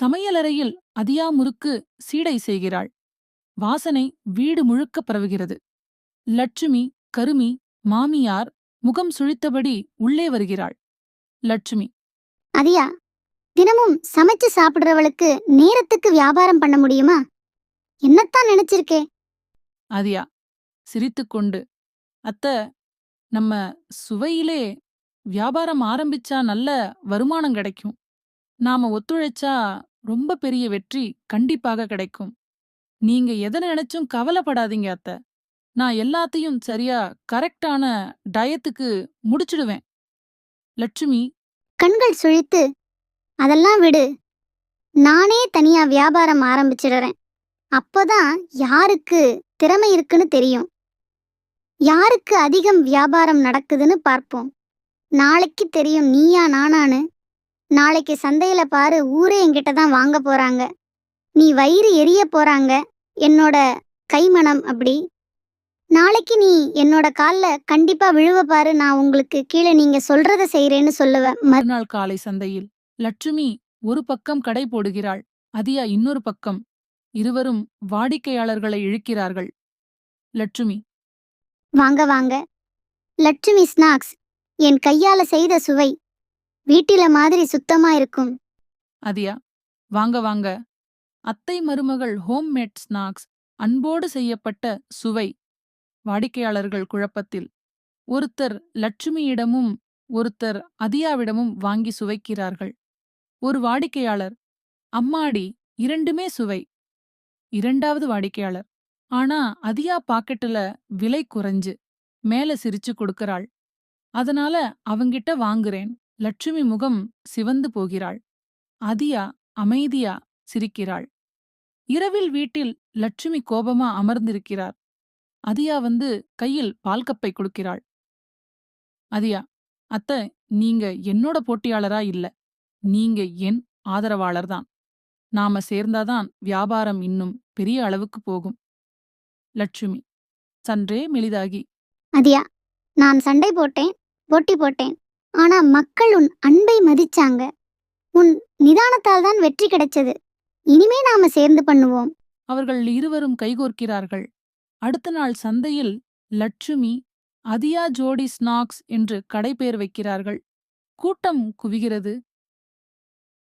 சமையலறையில் அதியா முறுக்கு சீடை செய்கிறாள். வாசனை வீடு முழுக்க பரவுகிறது. லட்சுமி கருமி மாமியார் முகம் சுழித்தபடி உள்ளே வருகிறாள். லட்சுமி. அதியா தினமும் சமைச்சு சாப்பிடுறவளுக்கு நேரத்துக்கு வியாபாரம் பண்ண முடியுமா? என்னத்தான் நினைச்சிருக்கே? அதியா சிரித்துக்கொண்டு அத்த நம்ம சுவையிலே வியாபாரம் ஆரம்பிச்சா நல்ல வருமானம் கிடைக்கும். நாம ஒத்துழைச்சா ரொம்ப பெரிய வெற்றி கண்டிப்பாக கிடைக்கும். நீங்க எதை நினைச்சும் கவலைப்படாதீங்க அத்த. நான் எல்லாத்தையும் சரியா கரெக்டான டயத்துக்கு முடிச்சிடுவேன். லட்சுமி. கண்கள் சுழித்து அதெல்லாம் விடு. நானே தனியா வியாபாரம் ஆரம்பிச்சிடுறேன். அப்போதான் யாருக்கு திறமை இருக்குன்னு தெரியும். யாருக்கு அதிகம் வியாபாரம் நடக்குதுன்னு பார்ப்போம். நாளைக்கு தெரியும் நீயா நானான்னு. நாளைக்கு சந்தையில பாரு ஊரே என்கிட்ட தான் வாங்க போறாங்க. நீ வயிறு எரிய போறாங்க என்னோட கைமணம் அப்படி. நாளைக்கு நீ என்னோட கால்ல கண்டிப்பா விழுவ பாரு நான் உங்களுக்கு கீழே நீங்க சொல்றத செய்றேன்னு சொல்லுவேன். மறுநாள் காலை சந்தையில் லட்சுமி ஒரு பக்கம் கடை போடுகிறாள் அதியா இன்னொரு பக்கம். இருவரும் வாடிக்கையாளர்களை இழுக்கிறார்கள். லட்சுமி. வாங்க வாங்க. லட்சுமி ஸ்நாக்ஸ். என் கையால செய்த சுவை வீட்டில மாதிரி சுத்தமா இருக்கும். அதியா? வாங்க வாங்க. அத்தை மருமகள் ஹோம்மேட் ஸ்நாக்ஸ் அன்போடு செய்யப்பட்ட சுவை. வாடிக்கையாளர்கள் குழப்பத்தில். ஒருத்தர் லட்சுமியிடமும் ஒருத்தர் அதியாவிடமும் வாங்கி சுவைக்கிறார்கள். ஒரு வாடிக்கையாளர் அம்மாடி இரண்டுமே சுவை. இரண்டாவது வாடிக்கையாளர் ஆனா அதியா பாக்கெட்டுல விலை குறைஞ்சு மேல சிரிச்சு கொடுக்கறாள். அதனால அவங்கிட்ட வாங்குறேன். லட்சுமி முகம் சிவந்து போகிறாள். அதியா அமைதியா சிரிக்கிறாள். இரவில் வீட்டில் லட்சுமி கோபமா அமர்ந்திருக்கிறார். அதியா வந்து கையில் பால் கப்பை கொடுக்கிறாள். அதியா அத்த நீங்க என்னோட போட்டியாளரா இல்ல. நீங்க என் ஆதரவாளர்தான். நாம சேர்ந்தாதான் வியாபாரம் இன்னும் பெரிய அளவுக்கு போகும். லட்சுமி சன்றே மெலிதாகி அதியா நான் சண்டை போட்டேன் போட்டி போட்டேன். ஆனா மக்கள் உன் அன்பை மதிச்சாங்க. உன் நிதானத்தால் தான் வெற்றி கிடைச்சது. இனிமே நாம சேர்ந்து பண்ணுவோம். அவர்கள் இருவரும் கைகோர்க்கிறார்கள். அடுத்த நாள் சந்தையில் லட்சுமி அதியா ஜோடி ஸ்நாக்ஸ் என்று கடைபேர் வைக்கிறார்கள். கூட்டம் குவிகிறது.